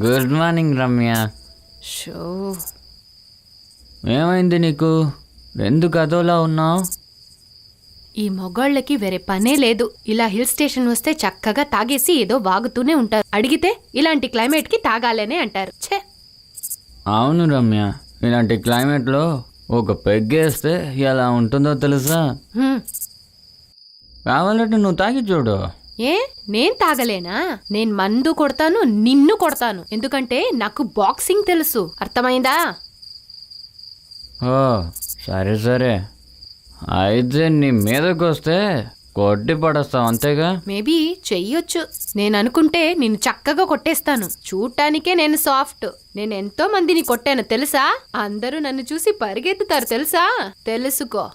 Good morning Ramya show. ఏమైంది నీకు? ఎందుకు అదోలా ఉన్నావు? ఈ మొగాళ్ళకి వేరే పనే లేదు. ఇలా హిల్ స్టేషన్ వస్తే చక్కగా తాగేసి ఏదో వాగుతూనే ఉంటారు. అడిగితే ఇలాంటి క్లైమేట్కి తాగాలనే అంటారు. ఛే. అవును రమ్య ఇలాంటి క్లైమేట్లో ఒక పెగ్గేస్తే ఎలా ఉంటుందో తెలుసా. కావాలంటే నువ్వు తాగి చూడు. ఏ? నేను తాగలేనా? నేను మందు కొడతాను నిన్ను కొడతాను. ఎందుకంటే నాకు బాక్సింగ్ తెలుసు. అర్థమైందా? ఓ సరే సరే. అయితే నీ మీదకి వస్తే కొట్టి పడేస్తావు అంతేగా? మేబీ చెయ్యొచ్చు. నేను అనుకుంటే నిన్ను చక్కగా కొట్టేస్తాను. చూడటానికే నేను సాఫ్ట్. నేను ఎంతో మందిని కొట్టాను తెలుసా? అందరూ నన్ను చూసి పరిగెత్తుతారు తెలుసా? తెలుసుకో.